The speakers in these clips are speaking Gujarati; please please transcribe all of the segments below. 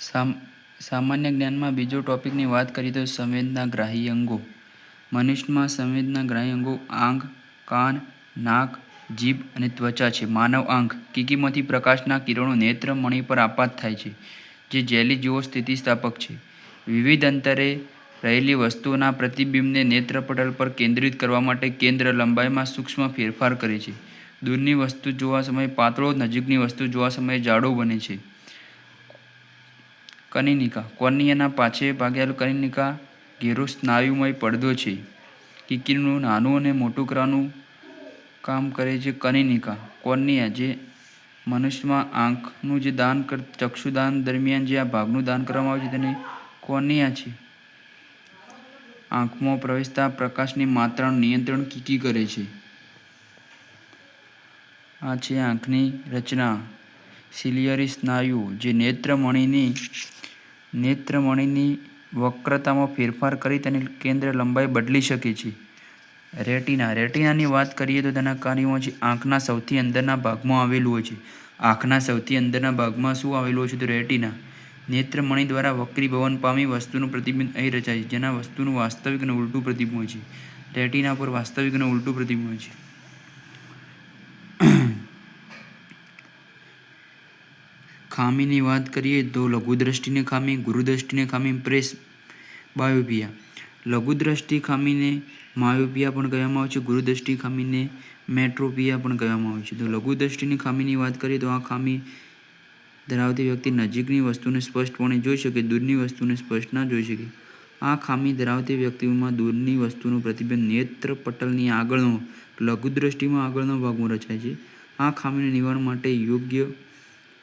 સામ, સામાન્ય જ્ઞાનમાં બીજો ટોપિકની વાત કરીએ તો સંવેદનાગ્રાહી અંગો. મનુષ્યમાં સંવેદનાગ્રાહી અંગો આંખ, કાન, નાક, જીભ અને ત્વચા છે. માનવ આંખ, કીકીમાંથી પ્રકાશના કિરણો નેત્ર, મણિ પર આપાત થાય છે, જે જેલી જેવો સ્થિતિસ્થાપક છે. વિવિધ અંતરે રહેલી વસ્તુઓના પ્રતિબિંબને નેત્રપટલ પર કેન્દ્રિત કરવા માટે કેન્દ્ર લંબાઈમાં સૂક્ષ્મ ફેરફાર કરે છે. દૂરની વસ્તુ જોવા સમયે પાતળો, નજીકની વસ્તુ જોવા સમયે જાડો બને છે. કનિનિકા કોર્નિયાના પાછે ભાગેલું કનિનિકા ઘેરો સ્નાયુમય પડદો છે. કીકીનું નાનું અને મોટું કરવાનું કામ કરે છે કનિનિકા કોર્નિયા જે મનુષ્યમાં આંખનું જે દાન કર, ચક્ષુદાન દરમિયાન જે આ ભાગનું દાન કરવામાં આવે છે તેને કોર્નિયા છે. આંખમાં પ્રવેશતા પ્રકાશની માત્રાનું નિયંત્રણ કીકી કરે છે. આ છે આંખની રચના. સિલિયરી સ્નાયુ, જે નેત્રમણીની નેત્રમણીની વક્રતામાં ફેરફાર કરી તેની કેન્દ્ર લંબાઈ બદલી શકે છે. રેટિના, રેટિનાની વાત કરીએ તો તેના કાર્યોમાં છે આંખના સૌથી અંદરના ભાગમાં આવેલું હોય છે. આંખના સૌથી અંદરના ભાગમાં શું આવેલું હોય છે તો રેટિના. નેત્રમણિ દ્વારા વક્રીભવન પામી વસ્તુનું પ્રતિબિંબ અહીં રચાય છે, જેના વસ્તુનું વાસ્તવિક અને ઉલટું પ્રતિબિંબ હોય છે. રેટિના પર વાસ્તવિક અને ઉલટું પ્રતિબિંબ હોય છે. ખામીની વાત કરીએ તો લઘુદ્રષ્ટિની ખામી, ગુરુદ્રષ્ટિની ખામી, પ્રેસ બાયોપિયા લઘુદ્રષ્ટિ ખામીને માયોપિયા પણ કહેવામાં આવે છે, ગુરુદ્રષ્ટિ ખામીને મેટ્રોપિયા પણ કહેવામાં આવે છે. તો લઘુદ્રષ્ટિની ખામીની વાત કરીએ તો આ ખામી ધરાવતી વ્યક્તિ નજીકની વસ્તુને સ્પષ્ટપણે જોઈ શકે, દૂરની વસ્તુને સ્પષ્ટ ના જોઈ શકે. આ ખામી ધરાવતી વ્યક્તિઓમાં દૂરની વસ્તુનું પ્રતિબિંબ નેત્ર પટલની આગળનો, લઘુદ્રષ્ટિમાં આગળનો ભાગમાં રચાય છે. આ ખામીને નિવારણ માટે યોગ્ય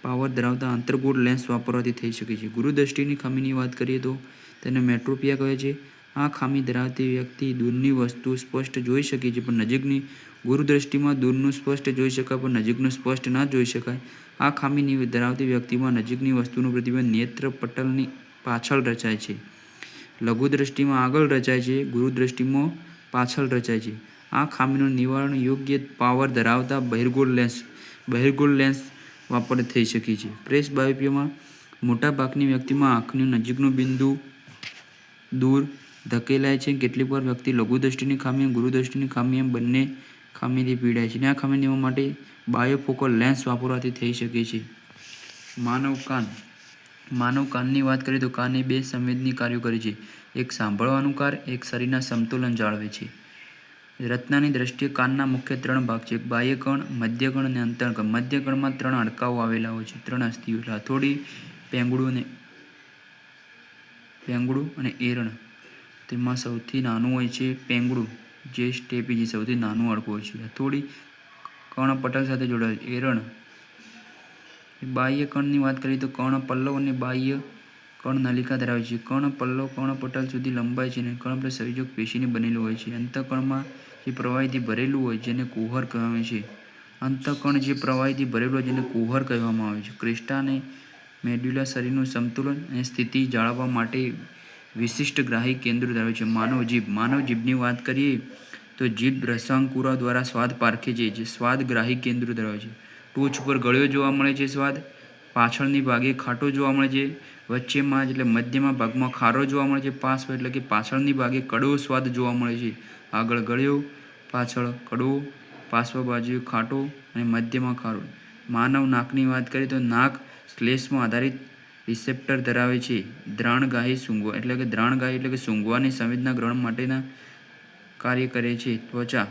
પાવર ધરાવતા અંતર્ગોળ લેન્સ વાપરવાથી થઈ શકે છે. ગુરુદ્રષ્ટિની ખામીની વાત કરીએ તો તેને મેટ્રોપિયા કહે છે. આ ખામી ધરાવતી વ્યક્તિ દૂરની વસ્તુ સ્પષ્ટ જોઈ શકે છે, પણ નજીકની ગુરુદ્રષ્ટિમાં દૂરનું સ્પષ્ટ જોઈ શકાય, પણ નજીકનું સ્પષ્ટ ના જોઈ શકાય. આ ખામીની ધરાવતી વ્યક્તિમાં નજીકની વસ્તુનું પ્રતિબિંબ નેત્ર પટલની પાછળ રચાય છે. લઘુદ્રષ્ટિમાં આગળ રચાય છે ગુરુદ્રષ્ટિમાં પાછળ રચાય છે. આ ખામીનું નિવારણ યોગ્ય પાવર ધરાવતા બહિર્ગોળ લેન્સ બહિર્ગોળ લેન્સ વાપરને થઈ શકે છે. પ્રેસ બાયોપિયામાં મોટાભાગની વ્યક્તિમાં આંખનું નજીકનું બિંદુ દૂર ધકેલાય છે. કેટલીક વાર વ્યક્તિ લઘુદ્રષ્ટિની ખામી ગુરુદ્રષ્ટિની ખામી એમ બંને ખામીથી પીડાય છે. અને આ ખામી નિવારણ માટે બાયોફોકલ લેન્સ વાપરવાથી થઈ શકે છે. માનવ કાન. માનવ કાનની વાત કરીએ તો કાન એ બે સંવેદની કાર્યો કરે છે. એક સાંભળવાનું કાર, એક શરીરના સંતુલન જાળવે છે. રચનાની દ્રષ્ટિએ કાનના મુખ્ય ત્રણ ભાગ છે. બાહ્ય કણ મધ્યકણ અને અંતરકણ. મધ્યકણમાં ત્રણ હાડકાઓ આવેલા હોય છે. ત્રણ અસ્થિઓ હથોડી પેંગડું અને પેંગડું અને એરણ. તેમાં સૌથી નાનું હોય છે પેંગડું જે સ્ટેપી જે સૌથી નાનું હાડકું હોય છે. હથોડી, કર્ણપટલ સાથે જોડાયેલ એરણ. બાહ્ય કણની વાત કરીએ તો કર્ણ પલ્લવ અને બાહ્ય કણ નલિકા ધરાવે છે. કણ પલ્લો, કણ પટલ સુધી લંબાય છે અને કર્ણપટલ સંયોજક પેશીની બનેલું હોય છે. અંતકણમાં જે પ્રવાહીથી ભરેલું હોય જેને કુહર કહેવાય છે. અંતકણ જે પ્રવાહીથી ભરેલું હોય જેને કુહર કહેવામાં આવે છે. ક્રિસ્ટા અને મેડ્યુલા શરીરનું સંતુલન અને સ્થિતિ જાળવવા માટે વિશિષ્ટ ગ્રાહી કેન્દ્રો ધરાવે છે. માનવ જીભ. માનવ જીભની વાત કરીએ તો જીભ રસાંકુરા દ્વારા સ્વાદ પારખે છે. જે સ્વાદ ગ્રાહી કેન્દ્રો ધરાવે છે. ટોચ ઉપર ગળ્યો જોવા મળે છે સ્વાદ. પાછળની ભાગે ખાટો જોવા મળે છે, વચ્ચેમાં એટલે મધ્યમાં ભાગમાં ખારો જોવા મળે છે પાસ એટલે કે પાછળની ભાગે કડવો સ્વાદ જોવા મળે છે. આગળ ગળ્યો, પાછળ કડવો, પાછળ બાજુ ખાટો અને મધ્યમાં ખારો. માનવ નાકની વાત કરીએ તો નાક શ્લેષમાં આધારિત રિસેપ્ટર ધરાવે છે. દ્રાણગાહી સૂંઘવા એટલે કે દ્રાણગાહી એટલે કે સૂંઘવાની સંવેદના ગ્રહણ માટેના કાર્ય કરે છે, ત્વચા.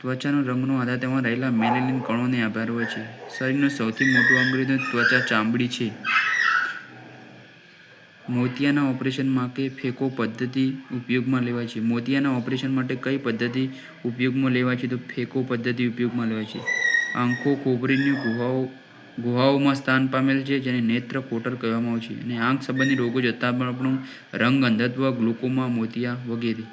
ત્વચાનો રંગનો આધાર તેમાં રહેલા મેલેલિન કણોને આભાર હોય છે. શરીરનું સૌથી મોટું અંગ ત્વચા ચામડી છે. મોતિયાના ઓપરેશન માટે ફેકો પદ્ધતિ ઉપયોગમાં લેવાય છે. મોતિયાના ઓપરેશન માટે કઈ પદ્ધતિ ઉપયોગમાં લેવાય છે તો ફેકો પદ્ધતિ ઉપયોગમાં લેવાય છે. આંખો, ખોપરીની ગુહાઓ, ગુહાઓમાં સ્થાન પામેલ છે જેને નેત્ર કોટર કહેવામાં આવે છે અને આંખ સંબંધી રોગો જતાં પણ આપણું રંગ અંધત્વ, ગ્લુકોમા, મોતિયા વગેરે.